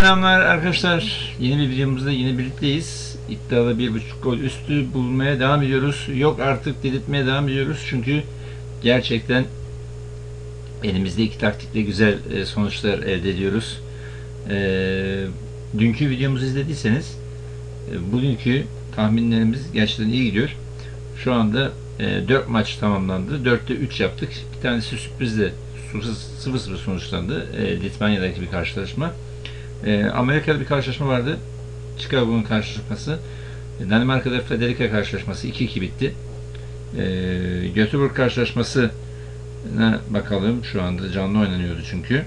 Selamlar arkadaşlar. Yeni bir videomuzda yine birlikteyiz. İddialı bir buçuk gol üstü bulmaya devam ediyoruz. Yok artık delirtmeye devam ediyoruz. Çünkü gerçekten elimizde iki taktikle güzel e, sonuçlar elde ediyoruz. E, dünkü videomuzu izlediyseniz e, bugünkü tahminlerimiz gerçekten iyi gidiyor. Şu anda e, 4 maç tamamlandı. 4'te 3 yaptık. Bir tanesi sürprizle 0-0 sonuçlandı. Litvanya'daki bir karşılaşma. E, Amerika'da bir karşılaşma vardı. Chicago'nun karşılaşması. E, Danimarka'da Frederica karşılaşması 2-2 bitti. E, Göteborg karşılaşması bakalım. Şu anda canlı oynanıyordu çünkü.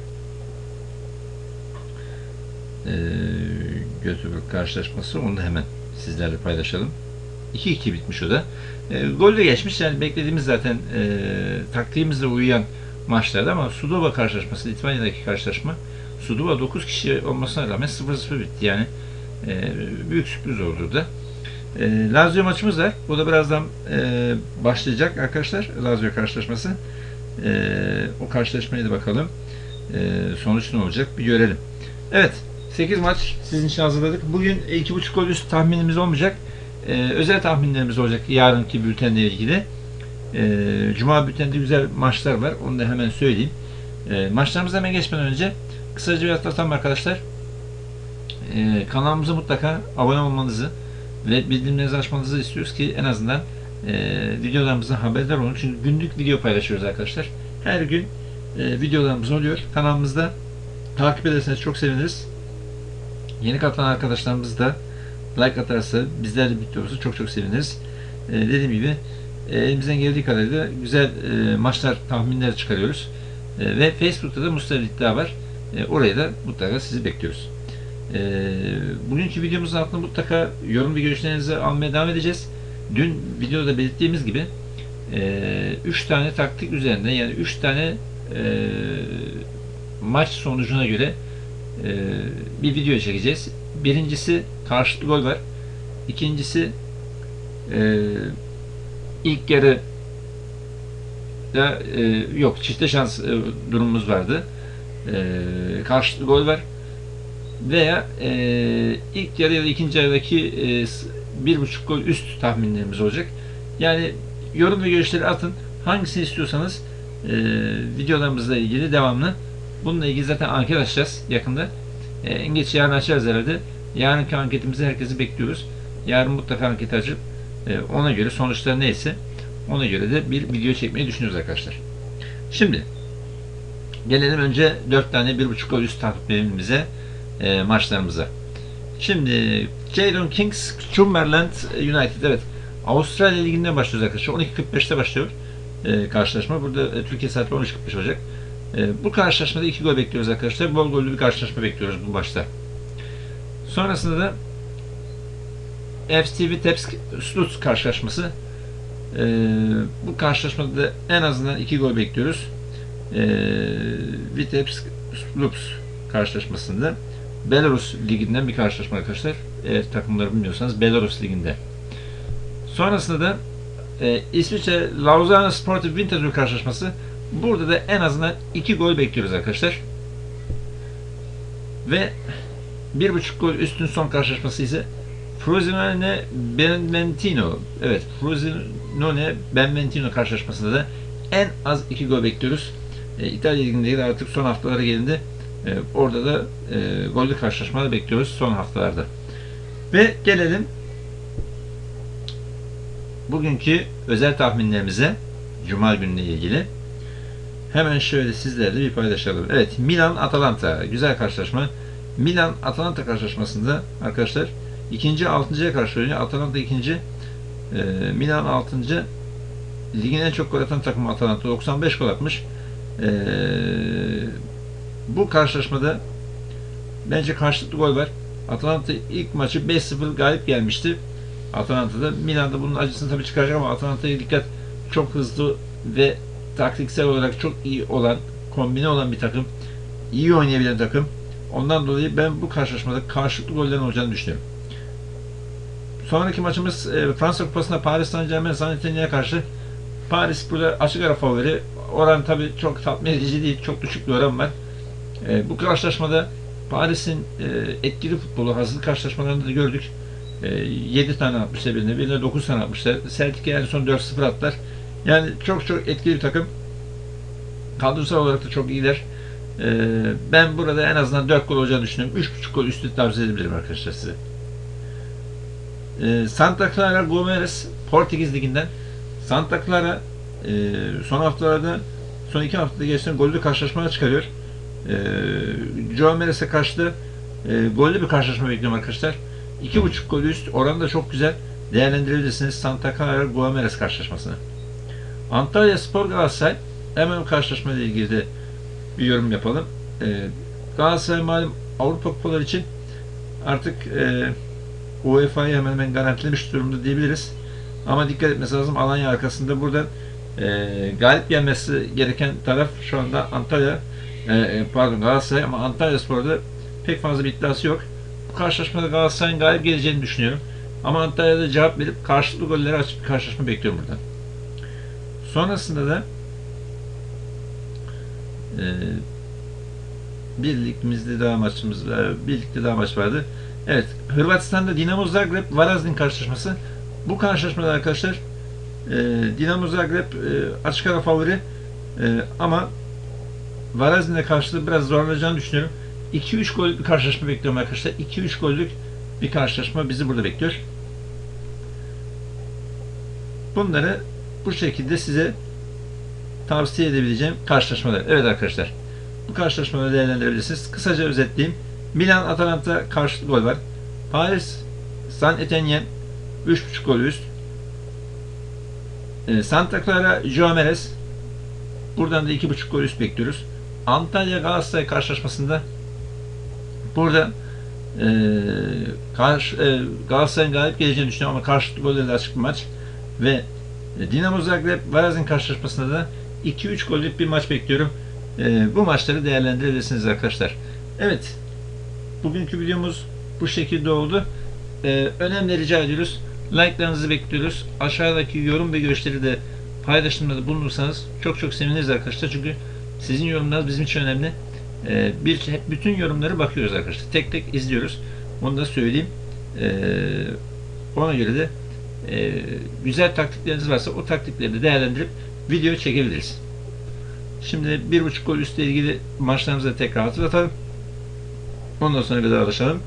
Göteborg karşılaşması. Onu da hemen sizlerle paylaşalım. 2-2 bitmiş o da. E, golle geçmiş. Yani beklediğimiz zaten e, taktiğimizle uyuyan maçlarda ama Sudova karşılaşması, Litvanya'daki karşılaşma Suduva 9 kişi olmasına rağmen 0-0 bitti yani. E, büyük sürpriz oldu da. E, Lazio maçımız var. Bu da birazdan e, başlayacak arkadaşlar. Lazio karşılaşması. E, o karşılaşmaya da bakalım. E, sonuç ne olacak bir görelim. Evet. 8 maç sizin için hazırladık. Bugün 2.5 gol üst tahminimiz olmayacak. E, özel tahminlerimiz olacak yarınki bültenle ilgili. E, Cuma bülteninde güzel maçlar var. Onu da hemen söyleyeyim. E, maçlarımıza hemen geçmeden önce kısaca bir hatırlatalım arkadaşlar. E, kanalımıza mutlaka abone olmanızı ve bildirimlerinizi açmanızı istiyoruz ki en azından e, videolarımızdan haberdar olun. Çünkü günlük video paylaşıyoruz arkadaşlar. Her gün e, videolarımız oluyor. Kanalımızda takip ederseniz çok seviniriz. Yeni katılan arkadaşlarımız da like atarsa bizlerle birlikte olursa çok çok seviniriz. E, dediğim gibi e, elimizden geldiği kadarıyla güzel e, maçlar tahminleri çıkarıyoruz. E, ve Facebook'ta da Mustafa iddia var. E, oraya da mutlaka sizi bekliyoruz. E, bugünkü videomuzun altında mutlaka yorum ve görüşlerinizi almaya devam edeceğiz. Dün videoda belirttiğimiz gibi 3 tane taktik üzerinde yani 3 tane e, maç sonucuna göre e, bir video çekeceğiz. Birincisi karşılıklı gol var. İkincisi e, ilk yarı da e, yok çifte şans e, durumumuz vardı. E, karşılıklı gol var. Veya e, ilk yarı ya da ikinci yarıdaki e, bir buçuk gol üst tahminlerimiz olacak. Yani yorum ve görüşleri atın. Hangisini istiyorsanız e, videolarımızla ilgili devamlı. Bununla ilgili zaten anket açacağız yakında. E, en geç yarın açarız herhalde. Yarınki anketimizi herkesi bekliyoruz. Yarın mutlaka anket açıp e, ona göre sonuçlar neyse ona göre de bir video çekmeyi düşünüyoruz arkadaşlar. Şimdi gelelim önce 4 tane 1.5 gol üst tahminimize e, maçlarımıza. Şimdi Jadon Kings Cumberland United evet Avustralya Ligi'nde başlıyoruz arkadaşlar. 12.45'te başlıyor e, karşılaşma. Burada e, Türkiye saati 13.45 olacak. E, bu karşılaşmada 2 gol bekliyoruz arkadaşlar. Bol gollü bir karşılaşma bekliyoruz bu başta. Sonrasında da FC Vitebsk Sluts karşılaşması. E, bu karşılaşmada da en azından 2 gol bekliyoruz. E, Vitebsk Sluts karşılaşmasında Belarus Ligi'nden bir karşılaşma arkadaşlar. Eğer takımları bilmiyorsanız Belarus Ligi'nde. Sonrasında da e, İsviçre Lausanne Sportive Winterthur karşılaşması. Burada da en azından 2 gol bekliyoruz arkadaşlar. Ve 1.5 gol üstün son karşılaşması ise Frosinone Benventino. Evet, Frosinone Benventino karşılaşmasında da en az 2 gol bekliyoruz. E, İtalya Ligi'nde de artık son haftalara gelindi. E, orada da e, gollü karşılaşmalar bekliyoruz son haftalarda. Ve gelelim bugünkü özel tahminlerimize Cuma gününe ilgili. Hemen şöyle sizlerle bir paylaşalım. Evet, Milan Atalanta güzel karşılaşma. Milan Atalanta karşılaşmasında arkadaşlar ikinci altıncıya karşı oynuyor. Atalanta ikinci, e, Milan altıncı. Ligin en çok gol atan takımı Atalanta 95 gol atmış. E, bu karşılaşmada bence karşılıklı gol var. Atalanta ilk maçı 5-0 galip gelmişti. Atalanta'da. Milan'da bunun acısını tabii çıkaracak ama Atalanta'ya dikkat çok hızlı ve taktiksel olarak çok iyi olan, kombine olan bir takım. iyi oynayabilen takım. Ondan dolayı ben bu karşılaşmada karşılıklı gollerin olacağını düşünüyorum. Sonraki maçımız e, Fransa Kupası'nda Paris Saint-Germain Saint-Étienne'e karşı. Paris burada açık ara favori. Oran tabii çok tatmin edici değil. Çok düşük bir oran var. E, bu karşılaşmada Paris'in e, etkili futbolu hazırlık karşılaşmalarında da gördük. E, 7 tane atmışlar birine, birine 9 tane atmışlar. Celtic'e en son 4-0 attılar. Yani çok çok etkili bir takım. Kadrosal olarak da çok iyiler. E, ben burada en azından 4 gol olacağını düşünüyorum. 3.5 gol üstü tavsiye edebilirim arkadaşlar size. E, Santa Clara Gomes Portekiz Ligi'nden Santa Clara e, son haftalarda son iki haftada geçen gollü karşılaşmalar çıkarıyor. E, Joao Meres'e karşı e, gollü bir karşılaşma bekliyorum arkadaşlar. 2.5 gol üst oranı da çok güzel. Değerlendirebilirsiniz Santa Clara Gomes karşılaşmasını. Antalya Spor Galatasaray hemen o karşılaşmayla ilgili de bir yorum yapalım. E, Galatasaray malum Avrupa kupaları için artık e, UEFA'yı hemen hemen garantilemiş durumda diyebiliriz. Ama dikkat etmesi lazım. Alanya arkasında buradan e, galip gelmesi gereken taraf şu anda Antalya e, e, pardon Galatasaray ama Antalya Spor'da pek fazla bir iddiası yok. Bu karşılaşmada Galatasaray'ın galip geleceğini düşünüyorum. Ama Antalya'da cevap verip karşılıklı golleri açıp bir karşılaşma bekliyorum buradan. Sonrasında da e, bir ligimizde daha maçımız var. Bir ligde daha maç vardı. Evet, Hırvatistan'da Dinamo Zagreb Varazdin karşılaşması. Bu karşılaşmada arkadaşlar e, Dinamo Zagreb e, açık ara favori e, ama Varazdin'e karşı da biraz zorlanacağını düşünüyorum. 2-3 gollük bir karşılaşma bekliyorum arkadaşlar. 2-3 gollük bir karşılaşma bizi burada bekliyor. Bunları bu şekilde size tavsiye edebileceğim karşılaşmalar. Evet arkadaşlar. Bu karşılaşmaları değerlendirebilirsiniz. Kısaca özetleyeyim. Milan Atalanta karşılıklı gol var. Paris San Etienne 3.5 gol üst. E, Santa Clara Joao Meres buradan da 2.5 gol üst bekliyoruz. Antalya Galatasaray karşılaşmasında burada e, karşı, e, Galatasaray'ın galip geleceğini düşünüyorum ama karşılıklı gollerle açık bir maç ve e, Dinamo Zagreb Varazin karşılaşmasında da 2-3 gollük bir maç bekliyorum. E, bu maçları değerlendirebilirsiniz arkadaşlar. Evet. Bugünkü videomuz bu şekilde oldu. E, önemli rica ediyoruz. Like'larınızı bekliyoruz. Aşağıdaki yorum ve görüşleri de paylaşımda bulunursanız çok çok seviniriz arkadaşlar. Çünkü sizin yorumlarınız bizim için önemli. E, bir, hep bütün yorumları bakıyoruz arkadaşlar. Tek tek izliyoruz. Onu da söyleyeyim. E, ona göre de e, güzel taktikleriniz varsa o taktikleri de değerlendirip video çekebiliriz. Şimdi bir buçuk gol üstle ilgili maçlarımızı tekrar hatırlatalım. Ondan sonra vedalaşalım.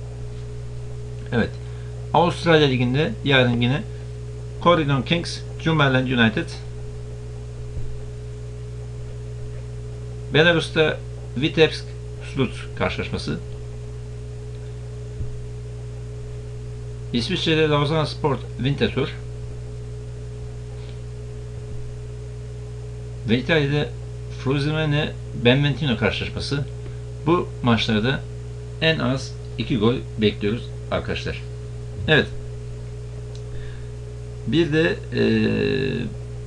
Evet. Avustralya Ligi'nde yarın yine Corridon Kings, Cumberland United. Belarus'ta Vitebsk Slut karşılaşması. İsviçre'de Lausanne Sport Winterthur. Ve İtalya'da Frosinone Benventino karşılaşması. Bu maçlarda en az 2 gol bekliyoruz arkadaşlar. Evet. Bir de e,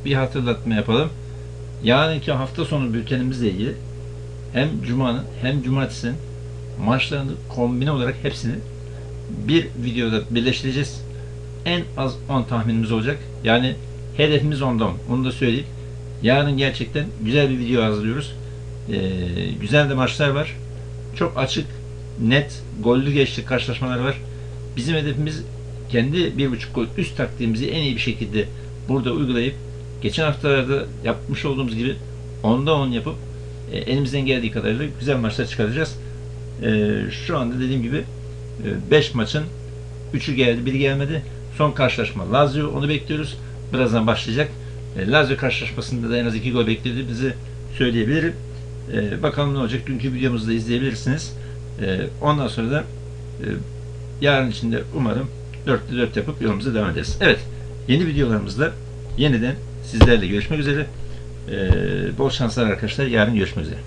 bir hatırlatma yapalım. Yarınki hafta sonu bültenimizle ilgili hem Cuma'nın hem Cumartesi'nin maçlarını kombine olarak hepsini bir videoda birleştireceğiz. En az 10 tahminimiz olacak. Yani hedefimiz 10'da 10. Onu da söyleyeyim. Yarın gerçekten güzel bir video hazırlıyoruz. Ee, güzel de maçlar var. Çok açık, net, gollü geçti karşılaşmalar var. Bizim hedefimiz kendi bir buçuk gol üst taktiğimizi en iyi bir şekilde burada uygulayıp geçen haftalarda yapmış olduğumuz gibi onda 10 yapıp e, elimizden geldiği kadarıyla güzel maçlar çıkaracağız. E, şu anda dediğim gibi 5 maçın 3'ü geldi, biri gelmedi. Son karşılaşma Lazio, onu bekliyoruz. Birazdan başlayacak. E, Lazio karşılaşmasında da en az 2 gol beklediğimizi söyleyebilirim. E, bakalım ne olacak. Dünkü videomuzu da izleyebilirsiniz. E, ondan sonra da e, yarın içinde umarım 4'te 4 yapıp yolumuza devam ederiz. Evet, yeni videolarımızda yeniden sizlerle görüşmek üzere. E, bol şanslar arkadaşlar. Yarın görüşmek üzere.